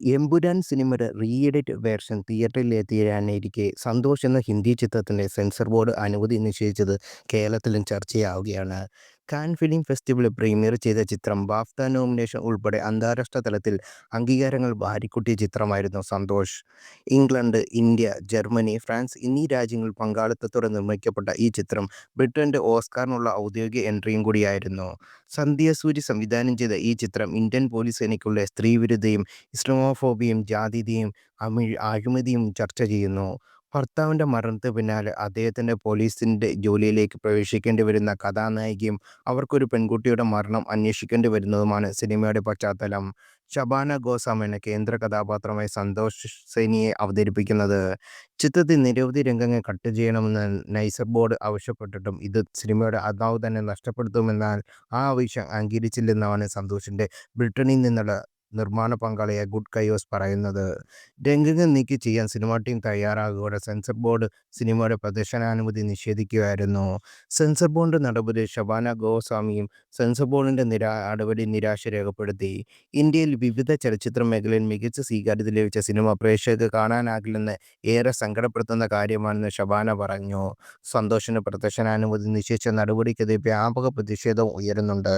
എമ്പുരാൻ സിനിമയുടെ re-edit version തിയേറ്ററിൽ എത്തിയാനിരിക്കെ സന്തോഷ് എന്ന ഹിന്ദി ചിത്രത്തിന്റെ സെൻസർ ബോർഡ് അനുമതി നിഷേധിച്ചത് കേരളത്തിലും ചർച്ചയാവുകയാണ്. കാൻ ഫിലിം ഫെസ്റ്റിവലിൽ പ്രീമിയർ ചെയ്ത ചിത്രം ബാഫ്ത നോമിനേഷൻ ഉൾപ്പെടെ അന്താരാഷ്ട്ര തലത്തിൽ അംഗീകാരങ്ങൾ വാരിക്കൂട്ടിയ ചിത്രമായിരുന്നു Santosh. England, India, Germany, France എന്നീ രാജ്യങ്ങൾ പങ്കാളിത്തത്തോടെ നിർമ്മിക്കപ്പെട്ട ഈ ചിത്രം ബ്രിട്ടന്റെ ഓസ്കാറിനുള്ള ഔദ്യോഗിക എൻട്രിയും കൂടിയായിരുന്നു. സന്ധ്യ സൂരി സംവിധാനം ചെയ്ത ഈ ചിത്രം ഇന്ത്യൻ പോലീസ് സേനയ്ക്കുള്ള സ്ത്രീവിരുദ്ധയും ഇസ്ലമോഫോബിയും ഇസ്ലാമോഫോബിയയും ജാതീയതയും അഴിമതിയും ചർച്ച ചെയ്യുന്നു. ഭർത്താവിന്റെ മരണത്തിന് പിന്നാലെ അദ്ദേഹത്തിന്റെ പോലീസിന്റെ ജോലിയിലേക്ക് പ്രവേശിക്കേണ്ടി വരുന്ന കഥാനായികയും അവർക്കൊരു പെൺകുട്ടിയുടെ മരണം അന്വേഷിക്കേണ്ടി വരുന്നതുമാണ് സിനിമയുടെ പശ്ചാത്തലം. ശബാന എന്ന കേന്ദ്ര കഥാപാത്രമായി സന്തോഷ് സേനിയെ അവതരിപ്പിക്കുന്നത്. ചിത്രത്തിൽ നിരവധി രംഗങ്ങൾ കട്ട് ചെയ്യണമെന്ന് നൈസർ ബോർഡ് ആവശ്യപ്പെട്ടിട്ടും ഇത് സിനിമയുടെ ആത്മാവ് തന്നെ നഷ്ടപ്പെടുത്തുമെന്നാൽ ആ ആവശ്യം അംഗീകരിച്ചില്ലെന്നാണ് സന്തോഷിന്റെ ബ്രിട്ടനിൽ നിന്നുള്ള നിർമ്മാണ പങ്കാളിയായ ഗുഡ് കയോസ് പറയുന്നത്. രംഗങ്ങൾ നീക്കി ചെയ്യാൻ സിനിമാ ടീം തയ്യാറാകുകയോടെ സെൻസർ ബോർഡ് സിനിമയുടെ പ്രദർശനാനുമതി നിഷേധിക്കുകയായിരുന്നു. സെൻസർ ബോർഡ് നടപടി ഷബാന ഗോസ്വാമിയും സെൻസർ ബോർഡിന്റെ നിരാ നടപടി നിരാശ രേഖപ്പെടുത്തി. ഇന്ത്യയിൽ വിവിധ ചലച്ചിത്ര മേഖലയിൽ മികച്ച സ്വീകാര്യത ലഭിച്ച സിനിമ പ്രേക്ഷകർക്ക് കാണാനാകില്ലെന്ന് ഏറെ സങ്കടപ്പെടുത്തുന്ന കാര്യമാണെന്ന് ഷബാന പറഞ്ഞു. സന്തോഷിന് പ്രദർശനാനുമതി നിഷേധിച്ച നടപടിക്കെതിരെ വ്യാപക പ്രതിഷേധം ഉയരുന്നുണ്ട്.